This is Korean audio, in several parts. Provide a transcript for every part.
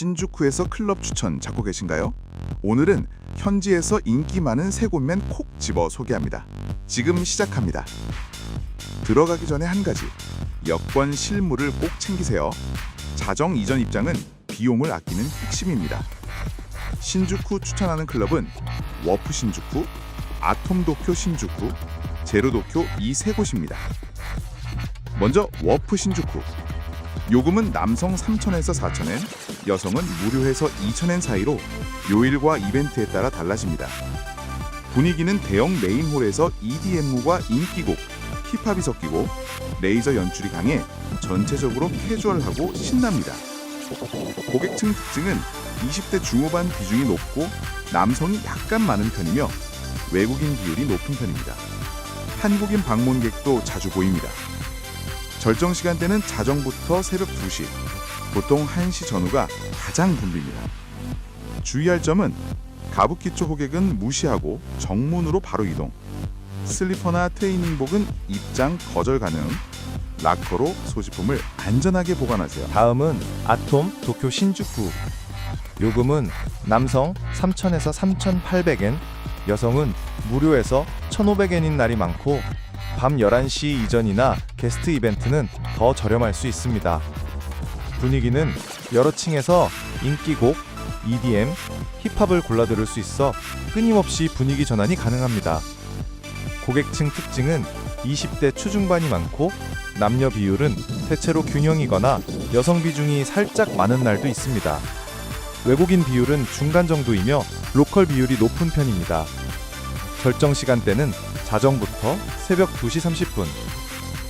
신주쿠에서 클럽 추천 찾고 계신가요? 오늘은 현지에서 인기 많은 세 곳만 콕 집어 소개합니다. 지금 시작합니다. 들어가기 전에 한 가지, 여권 실물을 꼭 챙기세요. 자정 이전 입장은 비용을 아끼는 핵심입니다. 신주쿠 추천하는 클럽은 워프 신주쿠, 아톰 도쿄 신주쿠, 제로 도쿄 이 세 곳입니다. 먼저 워프 신주쿠. 요금은 남성 3,000에서 4,000엔, 여성은 무료에서 2,000엔 사이로 요일과 이벤트에 따라 달라집니다. 분위기는 대형 메인홀에서 EDM과 인기곡, 힙합이 섞이고 레이저 연출이 강해 전체적으로 캐주얼하고 신납니다. 고객층 특징은 20대 중후반 비중이 높고 남성이 약간 많은 편이며 외국인 비율이 높은 편입니다. 한국인 방문객도 자주 보입니다. 절정 시간대는 자정부터 새벽 2시, 보통 1시 전후가 가장 붐빕니다. 주의할 점은 가부키초 호객은 무시하고 정문으로 바로 이동. 슬리퍼나 트레이닝복은 입장 거절 가능. 락커로 소지품을 안전하게 보관하세요. 다음은 아톰 도쿄 신주쿠. 요금은 남성 3,000에서 3,800엔, 여성은 무료에서 1,500엔인 날이 많고 밤 11시 이전이나 게스트 이벤트는 더 저렴할 수 있습니다. 분위기는 여러 층에서 인기곡, EDM, 힙합을 골라 들을 수 있어 끊임없이 분위기 전환이 가능합니다. 고객층 특징은 20대 초중반이 많고 남녀 비율은 대체로 균형이거나 여성 비중이 살짝 많은 날도 있습니다. 외국인 비율은 중간 정도이며 로컬 비율이 높은 편입니다. 절정 시간대는 자정부터 새벽 2시 30분.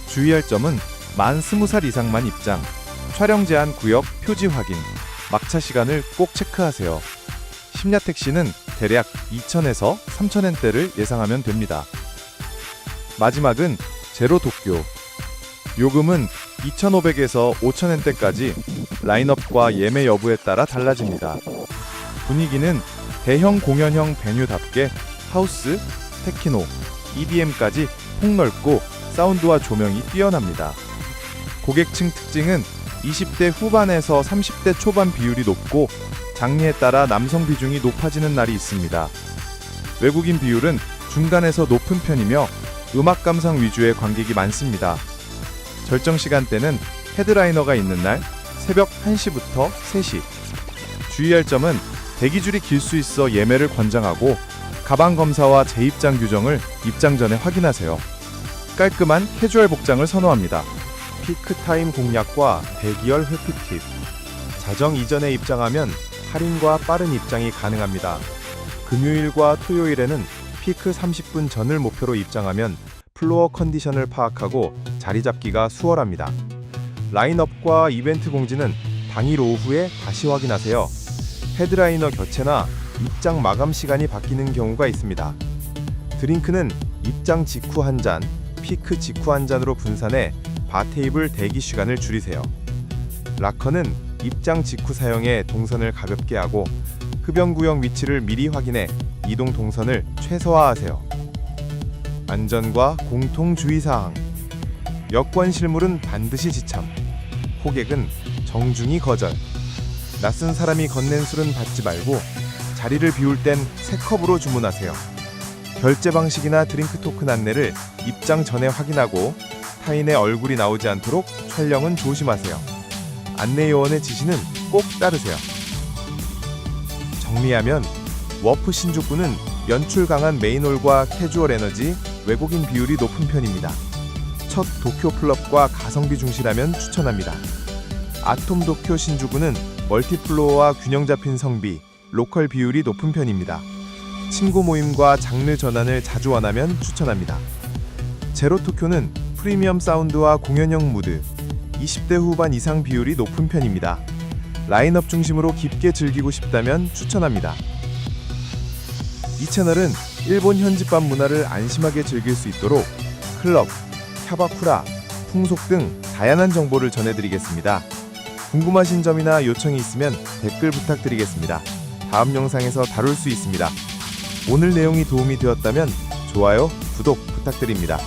주의할 점은 만 20살 이상만 입장, 촬영 제한 구역 표지 확인, 막차 시간을 꼭 체크하세요. 심야 택시는 대략 2,000에서 3,000엔대를 예상하면 됩니다. 마지막은 제로 도쿄. 요금은 2,500에서 5,000엔대까지 라인업과 예매 여부에 따라 달라집니다. 분위기는 대형 공연형 베뉴답게 하우스, 테키노, EDM까지 폭넓고 사운드와 조명이 뛰어납니다. 고객층 특징은 20대 후반에서 30대 초반 비율이 높고 장르에 따라 남성 비중이 높아지는 날이 있습니다. 외국인 비율은 중간에서 높은 편이며 음악 감상 위주의 관객이 많습니다. 절정 시간대는 헤드라이너가 있는 날 새벽 1시부터 3시. 주의할 점은 대기줄이 길 수 있어 예매를 권장하고 가방 검사와 재입장 규정을 입장 전에 확인하세요. 깔끔한 캐주얼 복장을 선호합니다. 피크 타임 공략과 대기열 회피 팁. 자정 이전에 입장하면 할인과 빠른 입장이 가능합니다. 금요일과 토요일에는 피크 30분 전을 목표로 입장하면 플로어 컨디션을 파악하고 자리 잡기가 수월합니다. 라인업과 이벤트 공지는 당일 오후에 다시 확인하세요. 헤드라이너 교체나 입장 마감 시간이 바뀌는 경우가 있습니다. 드링크는 입장 직후 한 잔, 피크 직후 한 잔으로 분산해 바 테이블 대기 시간을 줄이세요. 라커는 입장 직후 사용해 동선을 가볍게 하고 흡연 구역 위치를 미리 확인해 이동 동선을 최소화하세요. 안전과 공통 주의 사항. 여권 실물은 반드시 지참. 호객은 정중히 거절. 낯선 사람이 건넨 술은 받지 말고 자리를 비울 땐 새 컵으로 주문하세요. 결제 방식이나 드링크 토큰 안내를 입장 전에 확인하고 타인의 얼굴이 나오지 않도록 촬영은 조심하세요. 안내 요원의 지시는 꼭 따르세요. 정리하면 워프 신주쿠는 연출 강한 메인홀과 캐주얼 에너지, 외국인 비율이 높은 편입니다. 첫 도쿄 클럽과 가성비 중시라면 추천합니다. 아톰 도쿄 신주쿠는 멀티플로어와 균형 잡힌 성비, 로컬 비율이 높은 편입니다. 친구 모임과 장르 전환을 자주 원하면 추천합니다. 제로 토쿄는 프리미엄 사운드와 공연형 무드, 20대 후반 이상 비율이 높은 편입니다. 라인업 중심으로 깊게 즐기고 싶다면 추천합니다. 이 채널은 일본 현지밥 문화를 안심하게 즐길 수 있도록 클럽, 캬바쿠라, 풍속 등 다양한 정보를 전해드리겠습니다. 궁금하신 점이나 요청이 있으면 댓글 부탁드리겠습니다. 다음 영상에서 다룰 수 있습니다. 오늘 내용이 도움이 되었다면 좋아요, 구독 부탁드립니다.